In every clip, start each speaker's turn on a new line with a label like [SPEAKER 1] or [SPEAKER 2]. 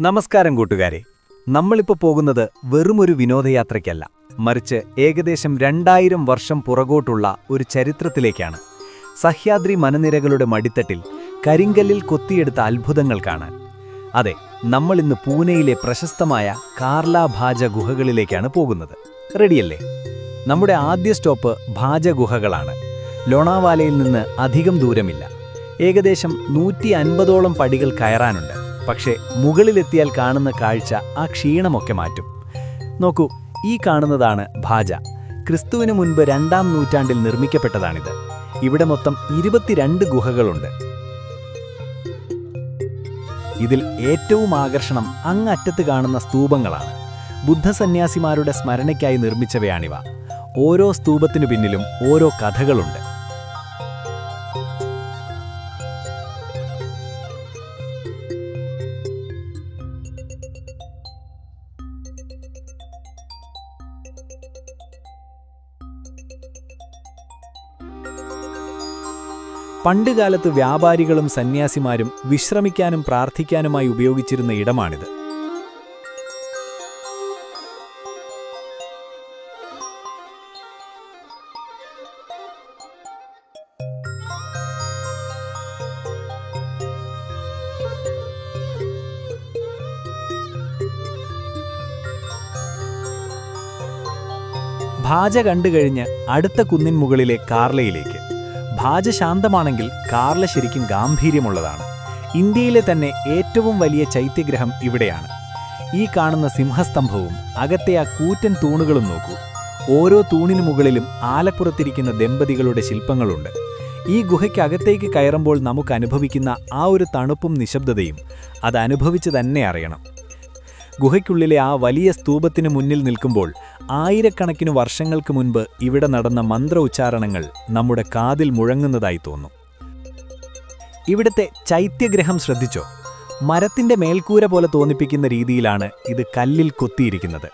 [SPEAKER 1] നമസ്കാരം കൂട്ടുകാരെ. നമ്മളിപ്പോൾ പോകുന്നത് വെറുമൊരു വിനോദയാത്രയ്ക്കല്ല. മറിച്ച് ഏകദേശം രണ്ടായിരം വർഷം പുറകോട്ടുള്ള ഒരു ചരിത്രത്തിലേക്കാണ്. സഹ്യാദ്രി മനനിരകളുടെ മടിത്തട്ടിൽ കരിങ്കല്ലിൽ കൊത്തിയെടുത്ത അത്ഭുതങ്ങൾ കാണാൻ. അതെ നമ്മളിന്ന് പൂനെയിലെ പ്രശസ്തമായ കാർല ഭാജ ഗുഹകളിലേക്കാണ് പോകുന്നത്. റെഡിയല്ലേ? നമ്മുടെ ആദ്യ സ്റ്റോപ്പ് ഭാജ ഗുഹകളാണ്. ലോണാവാലയിൽ നിന്ന് അധികം ദൂരമില്ല. ഏകദേശം നൂറ്റി അൻപതോളം പടികൾ കയറാനുണ്ട്. പക്ഷേ മുകളിലെത്തിയാൽ കാണുന്ന കാഴ്ച ആ ക്ഷീണമൊക്കെ മാറ്റും. നോക്കൂ ഈ കാണുന്നതാണ് ഭാജ. ക്രിസ്തുവിന് മുൻപ് രണ്ടാം നൂറ്റാണ്ടിൽ നിർമ്മിക്കപ്പെട്ടതാണിത്. ഇവിടെ മൊത്തം ഇരുപത്തിരണ്ട് ഗുഹകളുണ്ട്. ഇതിൽ ഏറ്റവും ആകർഷണം അങ്ങറ്റത്ത് കാണുന്ന സ്തൂപങ്ങളാണ്. ബുദ്ധസന്യാസിമാരുടെ സ്മരണയ്ക്കായി നിർമ്മിച്ചവയാണിവ. ഓരോ സ്തൂപത്തിനു പിന്നിലും ഓരോ കഥകളുണ്ട്. പണ്ടുകാലത്ത് വ്യാപാരികളും സന്യാസിമാരും വിശ്രമിക്കാനും പ്രാർത്ഥിക്കാനുമായി ഉപയോഗിച്ചിരുന്ന ഇടമാണിത്. ഭാജ കണ്ടുകഴിഞ്ഞ് അടുത്ത കുന്നിൻ മുകളിലെ കാർലയിലേക്ക്. ഭാജ ശാന്തമാണെങ്കിൽ കാർല ശരിക്കും ഗാംഭീര്യമുള്ളതാണ്. ഇന്ത്യയിലെ തന്നെ ഏറ്റവും വലിയ ചൈത്യഗ്രഹം ഇവിടെയാണ്. ഈ കാണുന്ന സിംഹസ്തംഭവും അകത്തെ ആ കൂറ്റൻ തൂണുകളും നോക്കൂ. ഓരോ തൂണിനു മുകളിലും ആലപ്പുറത്തിരിക്കുന്ന ദമ്പതികളുടെ ശില്പങ്ങളുണ്ട്. ഈ ഗുഹയ്ക്കകത്തേക്ക് കയറുമ്പോൾ നമുക്ക് അനുഭവിക്കുന്ന ആ ഒരു തണുപ്പും നിശബ്ദതയും അത് അനുഭവിച്ച് തന്നെ അറിയണം. ഗുഹയ്ക്കുള്ളിലെ ആ വലിയ സ്തൂപത്തിന് മുന്നിൽ നിൽക്കുമ്പോൾ ആയിരക്കണക്കിന് വർഷങ്ങൾക്ക് മുൻപ് ഇവിടെ നടന്ന മന്ത്ര ഉച്ചാരണങ്ങൾ നമ്മുടെ കാതിൽ മുഴങ്ങുന്നതായി തോന്നും. ഇവിടുത്തെ ചൈത്യഗ്രഹം ശ്രദ്ധിച്ചോ? മരത്തിന്റെ മേൽക്കൂര പോലെ തോന്നിപ്പിക്കുന്ന രീതിയിലാണ് ഇത് കല്ലിൽ കൊത്തിയിരിക്കുന്നത്.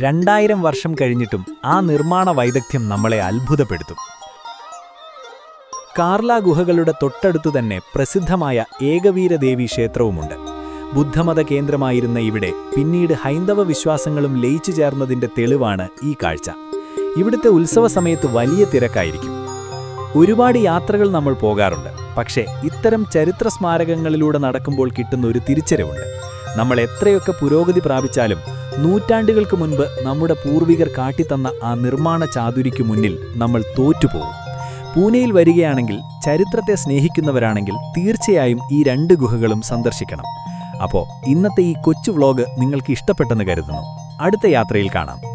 [SPEAKER 1] രണ്ടായിരം വർഷം കഴിഞ്ഞിട്ടും ആ നിർമ്മാണ വൈദഗ്ധ്യം നമ്മളെ അത്ഭുതപ്പെടുത്തും. കാർല ഗുഹകളുടെ തൊട്ടടുത്തു തന്നെ പ്രസിദ്ധമായ ഏകവീരദേവി ക്ഷേത്രവുമുണ്ട്. ബുദ്ധമത കേന്ദ്രമായിരുന്ന ഇവിടെ പിന്നീട് ഹൈന്ദവ വിശ്വാസങ്ങളും ലയിച്ചു ചേർന്നതിന്റെ തെളിവാണ് ഈ കാഴ്ച. ഇവിടുത്തെ ഉത്സവ സമയത്ത് വലിയ തിരക്കായിരിക്കും. ഒരുപാട് യാത്രകൾ നമ്മൾ പോകാറുണ്ട്. പക്ഷേ ഇത്തരം ചരിത്ര സ്മാരകങ്ങളിലൂടെ നടക്കുമ്പോൾ കിട്ടുന്ന ഒരു തിരിച്ചറിവുണ്ട്. നമ്മൾ എത്രയൊക്കെ പുരോഗതി പ്രാപിച്ചാലും നൂറ്റാണ്ടുകൾക്ക് മുൻപ് നമ്മുടെ പൂർവികർ കാട്ടിത്തന്ന ആ നിർമ്മാണ ചാതുരിക്കു മുന്നിൽ നമ്മൾ തോറ്റുപോകും. പൂനെയിൽ വരികയാണെങ്കിൽ ചരിത്രത്തെ സ്നേഹിക്കുന്നവരാണെങ്കിൽ തീർച്ചയായും ഈ രണ്ട് ഗുഹകളും സന്ദർശിക്കണം. അപ്പോൾ ഇന്നത്തെ ഈ കൊച്ചു വ്ലോഗ് നിങ്ങൾക്ക് ഇഷ്ടപ്പെട്ടെന്ന് കരുതുന്നു. അടുത്ത യാത്രയിൽ കാണാം.